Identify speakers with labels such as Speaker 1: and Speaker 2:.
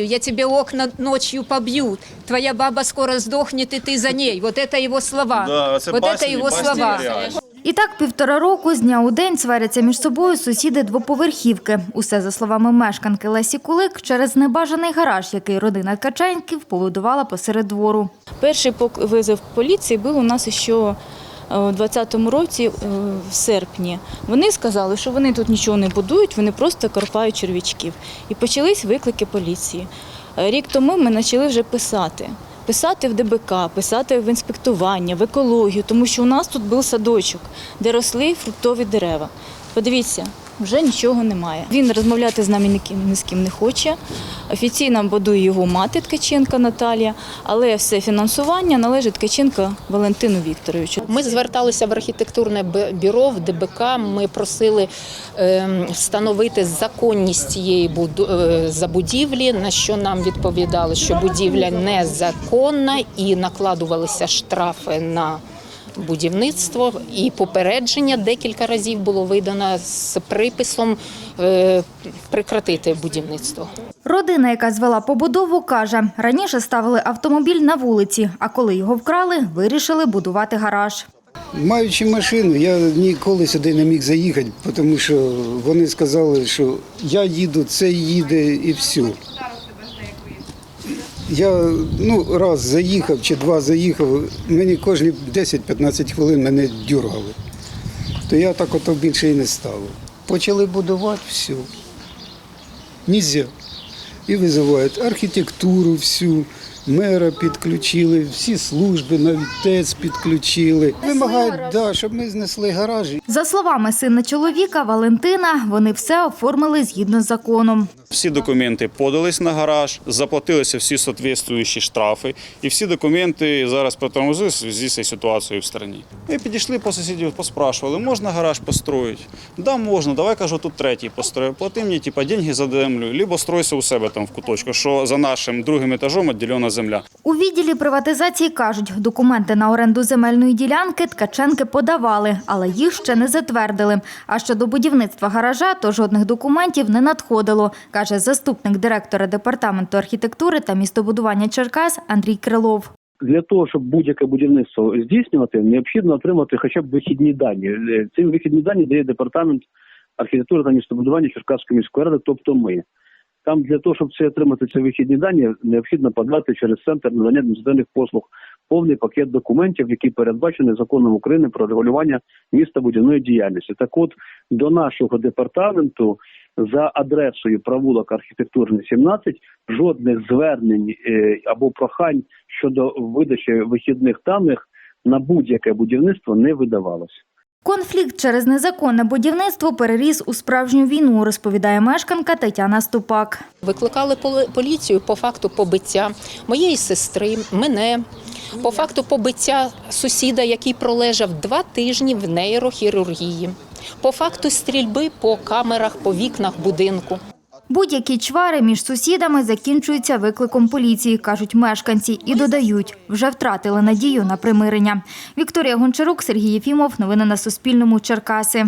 Speaker 1: Я тебе окна ночью побью, твоя баба скоро сдохнет, и ты за ней. Вот это его слова.
Speaker 2: Да, це
Speaker 1: вот
Speaker 2: басні,
Speaker 1: это его
Speaker 2: басні
Speaker 1: слова.
Speaker 2: реальні.
Speaker 3: І так півтора року з дня у день сваряться між собою сусіди двоповерхівки. Усе за словами мешканки Лесі Кулик через небажаний гараж, який родина Ткаченків побудувала посеред двору.
Speaker 4: Перший пок- визов поліції був у нас ще е, у 2020 році, е, в серпні. Вони сказали, що вони тут нічого не будують, вони просто карпають черв'ячків. І почались виклики поліції. Е, Рік тому ми почали вже писати. Писати в ДБК, писати в інспектування, в екологію, тому що у нас тут був садочок, де росли фруктові дерева. Подивіться, вже нічого немає. Він розмовляти з нами ні з ким не хоче. Офіційно будує його мати Ткаченка Наталія, але все фінансування належить Ткаченка Валентину Вікторовичу.
Speaker 5: Ми зверталися в архітектурне бюро в ДБК. Ми просили ем, встановити законність цієї е, забудівлі. На що нам відповідали, що будівля незаконна і накладувалися штрафи на будівництво. І попередження декілька разів було видано з приписом е, прекратити будівництво.
Speaker 3: Родина, яка звела побудову, каже, раніше ставили автомобіль на вулиці, а коли його вкрали, вирішили будувати гараж.
Speaker 6: Маючи машину, я ніколи сюди не міг заїхати, тому що вони сказали, що я їду, це їде і все. Я ну, раз заїхав чи два заїхав, мені кожні 10-15 хвилин мене дюргали, То я так ото більше і не ставив. Почали будувати все. Нельзя. І визивають архітектуру всю, мера підключили, всі служби, навіть ТЕЦ підключили. Вимагають, да, щоб ми знесли гаражі.
Speaker 3: За словами сина чоловіка Валентина, вони все оформили згідно з законом.
Speaker 2: Всі документи подались на гараж, заплатилися всі соответствуючі штрафи, і всі документи зараз протормозили в зв'язку з цією ситуацією в країні. Ми підійшли по сусідів, поспрашували, можна гараж построїти? Да, можна, давай кажу, тут третій построю. Плати мені типа, деньги за землю, либо стройся у себе там в куточку, що за нашим другим етажом відділена земля.
Speaker 3: У відділі приватизації кажуть, документи на оренду земельної ділянки Ткаченки подавали, але їх ще не затвердили. А щодо будівництва гаража, то жодних документів не надходило, каже заступник директора департаменту архітектури та містобудування Черкас Андрій Крилов.
Speaker 7: Для того, щоб будь-яке будівництво здійснювати, необхідно отримати хоча б вихідні дані. Е, Ці вихідні дані дає департамент архітектури та містобудування Черкаської міської ради, тобто ми. Там для того, щоб це отримати ці вихідні дані, необхідно подати через центр надання адміністративних послуг повний пакет документів, який передбачений законом України про регулювання містобудівної діяльності. Так, от до нашого департаменту за адресою провулок архітектурний 17 жодних звернень е, або прохань щодо видачі вихідних даних на будь-яке будівництво не видавалося.
Speaker 3: Конфлікт через незаконне будівництво переріс у справжню війну, розповідає мешканка Тетяна Ступак.
Speaker 5: Викликали поліцію по факту побиття моєї сестри, мене, по факту побиття сусіда, який пролежав два тижні в нейрохірургії, по факту стрільби по камерах, по вікнах будинку.
Speaker 3: Будь-які чвари між сусідами закінчуються викликом поліції, кажуть мешканці, і додають, вже втратили надію на примирення. Вікторія Гончарук, Сергій Єфімов. Новини на Суспільному. Черкаси.